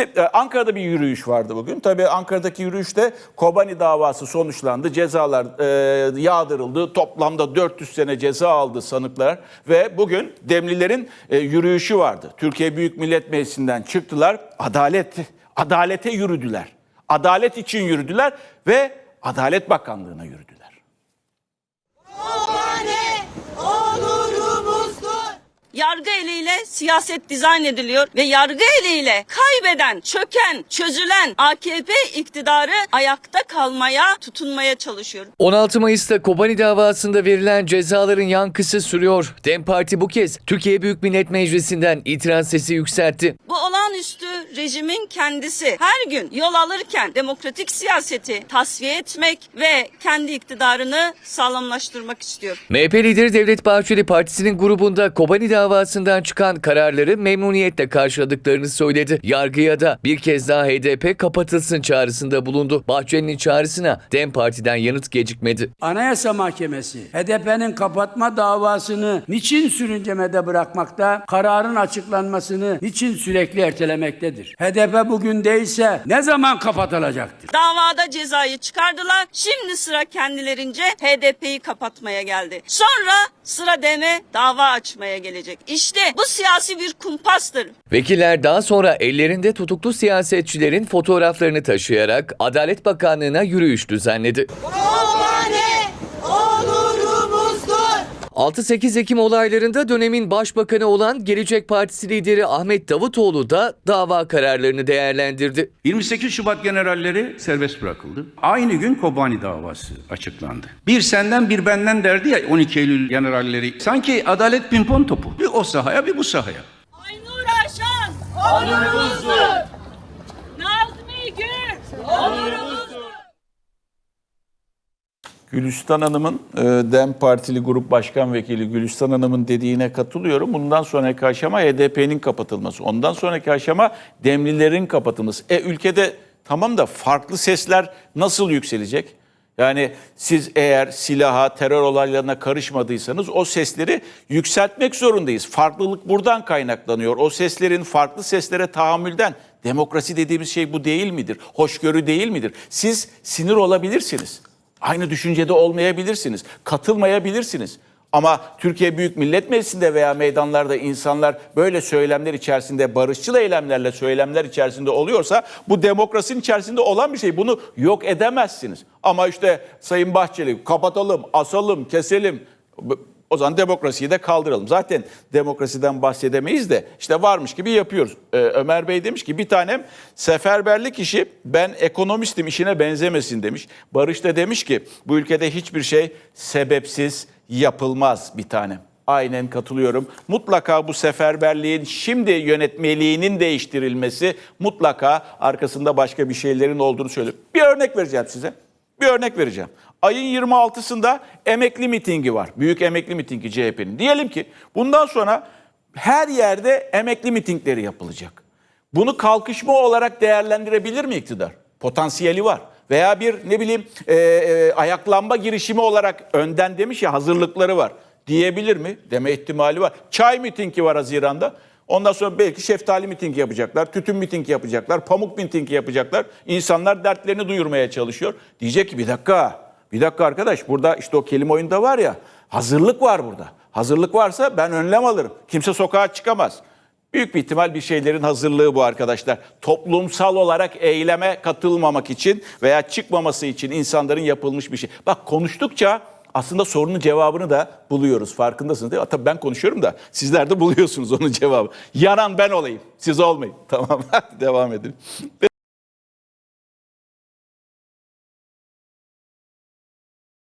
Ee, Ankara'da bir yürüyüş vardı bugün. Tabii Ankara'daki yürüyüşte Kobani davası sonuçlandı. Cezalar e, yağdırıldı. Toplamda 400 sene ceza aldı sanıklar. Ve bugün Demlilerin e, yürüyüşü vardı. Türkiye Büyük Millet Meclisi'nden çıktılar. Adalet, adalete yürüdüler. Adalet için yürüdüler ve Adalet Bakanlığı'na yürüdüler. Kobane onurumuzdur. Yargı eliyle siyaset dizayn ediliyor ve yargı eliyle kaybeden, çöken, çözülen AKP iktidarı ayakta kalmaya, tutunmaya çalışıyor. 16 Mayıs'ta Kobani davasında verilen cezaların yankısı sürüyor. DEM Parti bu kez Türkiye Büyük Millet Meclisi'nden itiraz sesi yükseltti. Bu olağanüstü rejimin kendisi her gün yol alırken demokratik siyaseti tasfiye etmek ve kendi iktidarını sağlamlaştırmak istiyor. MHP lideri Devlet Bahçeli partisinin grubunda Kobani davasından çıkan kararları memnuniyetle karşıladıklarını söyledi. Yargıya da bir kez daha HDP kapatılsın çağrısında bulundu. Bahçeli'nin çağrısına DEM Parti'den yanıt gecikmedi. Anayasa Mahkemesi HDP'nin kapatma davasını niçin sürüncemede bırakmakta, kararın açıklanmasını niçin sürekli ertelemektedir? HDP bugün değilse ne zaman kapatılacaktır? Davada cezayı çıkardılar. Şimdi sıra kendilerince HDP'yi kapatmaya geldi. Sonra sıra deme dava açmaya gelecek. İşte bu siyasi bir kumpastır. Vekiller daha sonra ellerinde tutuklu siyasetçilerin fotoğraflarını taşıyarak Adalet Bakanlığı'na yürüyüş düzenledi. Kobane onurumuzdur. 6-8 Ekim olaylarında dönemin başbakanı olan Gelecek Partisi lideri Ahmet Davutoğlu da dava kararlarını değerlendirdi. 28 Şubat generalleri serbest bırakıldı. Aynı gün Kobani davası açıklandı. Bir senden bir benden derdi ya 12 Eylül generalleri. Sanki adalet pimpon topu. Bir o sahaya bir bu sahaya. Aynur Aşan onurumuzdur. Gülistan Hanım'ın e, DEM Partili Grup Başkan Vekili Gülistan Hanım'ın dediğine katılıyorum. Bundan sonraki aşama HDP'nin kapatılması. Ondan sonraki aşama Demlilerin kapatılması. E ülkede tamam da farklı sesler nasıl yükselecek? Yani siz eğer silaha, terör olaylarına karışmadıysanız o sesleri yükseltmek zorundayız. Farklılık buradan kaynaklanıyor. O seslerin farklı seslere tahammülden demokrasi dediğimiz şey bu değil midir? Hoşgörü değil midir? Siz sinir olabilirsiniz. Aynı düşüncede olmayabilirsiniz, katılmayabilirsiniz. Ama Türkiye Büyük Millet Meclisi'nde veya meydanlarda insanlar böyle söylemler içerisinde, barışçıl eylemlerle söylemler içerisinde oluyorsa bu demokrasinin içerisinde olan bir şey. Bunu yok edemezsiniz. Ama işte Sayın Bahçeli kapatalım, asalım, keselim. O zaman demokrasiyi de kaldıralım. Zaten demokrasiden bahsedemeyiz de işte varmış gibi yapıyoruz. Ee, Ömer Bey demiş ki bir tanem seferberlik işi ben ekonomistim işine benzemesin demiş. Barış da demiş ki bu ülkede hiçbir şey sebepsiz yapılmaz bir tanem. Aynen katılıyorum. Mutlaka bu seferberliğin şimdi yönetmeliğinin değiştirilmesi mutlaka arkasında başka bir şeylerin olduğunu söylüyor. Bir örnek vereceğim size. Bir örnek vereceğim. Ayın 26'sında emekli mitingi var. Büyük emekli mitingi CHP'nin. Diyelim ki bundan sonra her yerde emekli mitingleri yapılacak. Bunu kalkışma olarak değerlendirebilir mi iktidar? Potansiyeli var. Veya bir ne bileyim e, e, ayaklanma girişimi olarak önden demiş ya hazırlıkları var. Diyebilir mi? Deme ihtimali var. Çay mitingi var Haziran'da. Ondan sonra belki şeftali mitingi yapacaklar, tütün mitingi yapacaklar, pamuk mitingi yapacaklar. İnsanlar dertlerini duyurmaya çalışıyor. Diyecek ki bir dakika, bir dakika arkadaş burada işte o kelime oyunda var ya hazırlık var burada. Hazırlık varsa ben önlem alırım. Kimse sokağa çıkamaz. Büyük bir ihtimal bir şeylerin hazırlığı bu arkadaşlar. Toplumsal olarak eyleme katılmamak için veya çıkmaması için insanların yapılmış bir şey. Bak konuştukça aslında sorunun cevabını da buluyoruz. Farkındasınız değil mi? Tabii ben konuşuyorum da sizler de buluyorsunuz onun cevabı. Yanan ben olayım, siz olmayın. Tamam, devam edelim.